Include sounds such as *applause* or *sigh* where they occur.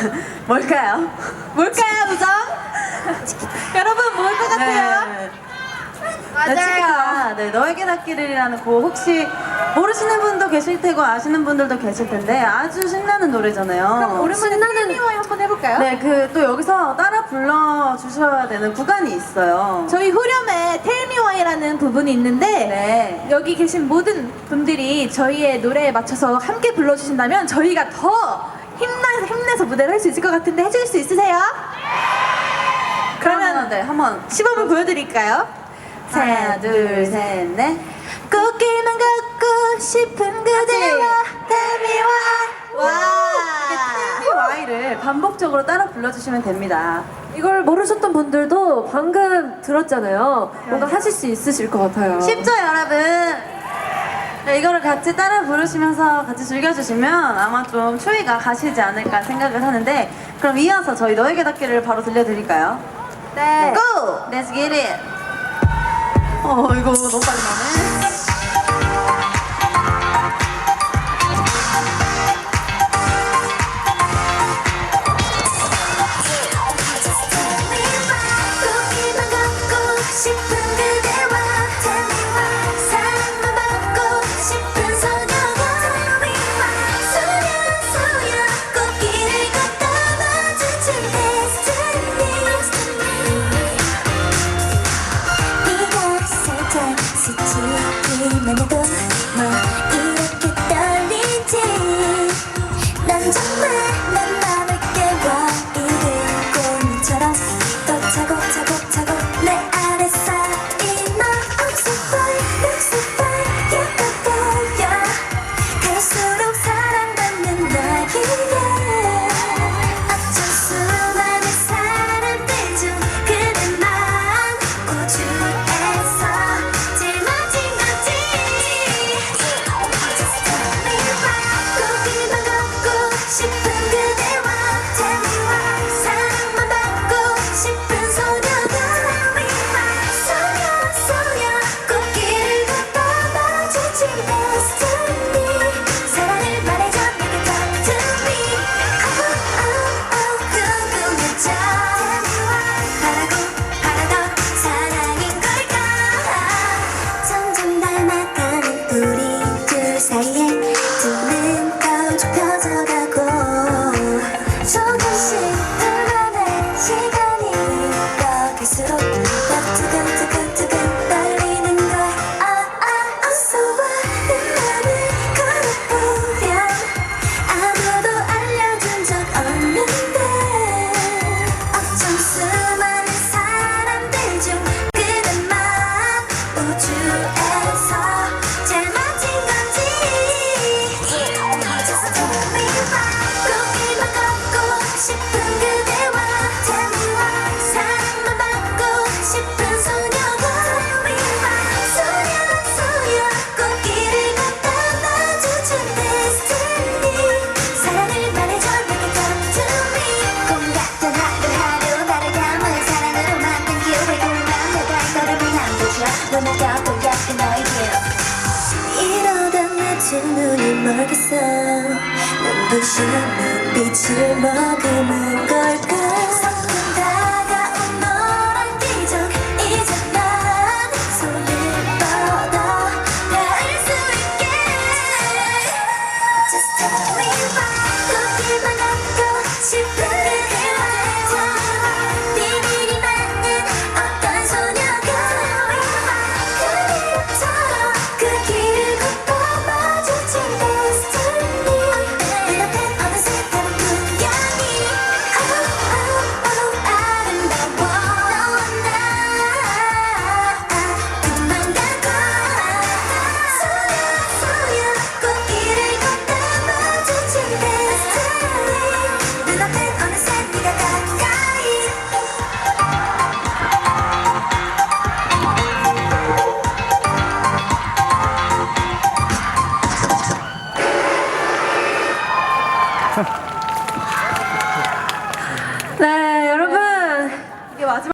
*laughs* 뭘까요? 뭘까요, 우정? 여러분, 뭘 것 같아요? 네. 여치가 네, 너에게 닿기를이라는 곡 혹시 모르시는 분도 계실 테고 아시는 분들도 계실 텐데 아주 신나는 노래잖아요. 오랜만에 신나는 한번 해볼까요? 네, 그 또 여기서 따라 불러 주셔야 되는 구간이 있어요. 저희 후렴에 Why라는 부분이 있는데 네. 여기 계신 모든 분들이 저희의 노래에 맞춰서 함께 불러주신다면 저희가 더 힘내서, 힘내서 무대를 할 수 있을 것 같은데 해줄 수 있으세요? 그러면 그러면 네, 한번 시범을 보여드릴까요? 하나, 둘, 셋, 넷. 꽃길만 걷고 싶은 그대와 Why 와 Y를 반복적으로 따라 불러주시면 됩니다. 이걸 모르셨던 분들도 방금 들었잖아요. 뭔가 하실 수 있으실 것 같아요. 쉽죠, 여러분? 네, 이거를 같이 따라 부르시면서 같이 즐겨주시면 아마 좀 추위가 가시지 않을까 생각을 하는데 그럼 이어서 저희 너에게 닿기를 바로 들려드릴까요? 네. Go! Let's get it! 어, 이거 너무 빨리 나네. 마 뭐라고 다시 너에게. 이러다 마치 눈이 멀겠어. 눈부신 눈빛을 머금은 걸까? 섞은 다가온 너랑 기적. 이제 난 손을 뻗어 닿을 수 있게. Just 哼 *laughs*